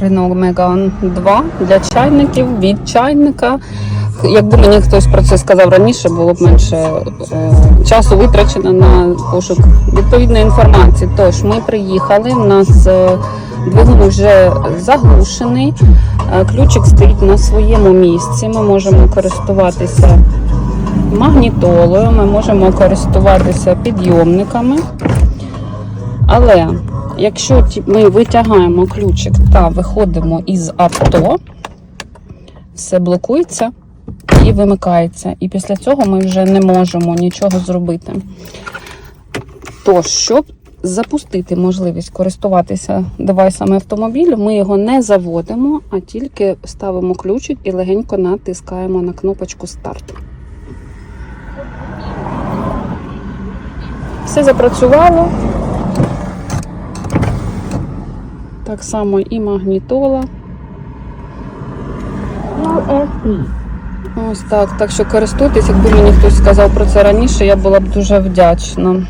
Renault Megane 2 для чайників від чайника. Якби мені хтось про це сказав раніше, було б менше е, часу витрачено на пошук відповідної інформації. Тож ми приїхали, у нас е, двигун вже заглушений, е, ключик стоїть на своєму місці. Ми можемо користуватися магнітолою, ми можемо користуватися підйомниками. Але якщо ми витягаємо ключик та виходимо із авто, все блокується і вимикається. І після цього ми вже не можемо нічого зробити. Тож, щоб запустити можливість користуватися девайсами автомобілю, ми його не заводимо, а тільки ставимо ключик і легенько натискаємо на кнопочку старт. Все запрацювало. Так само і магнітола. Ось так. Так що користуйтесь, якби мені хтось сказав про це раніше, я була б дуже вдячна.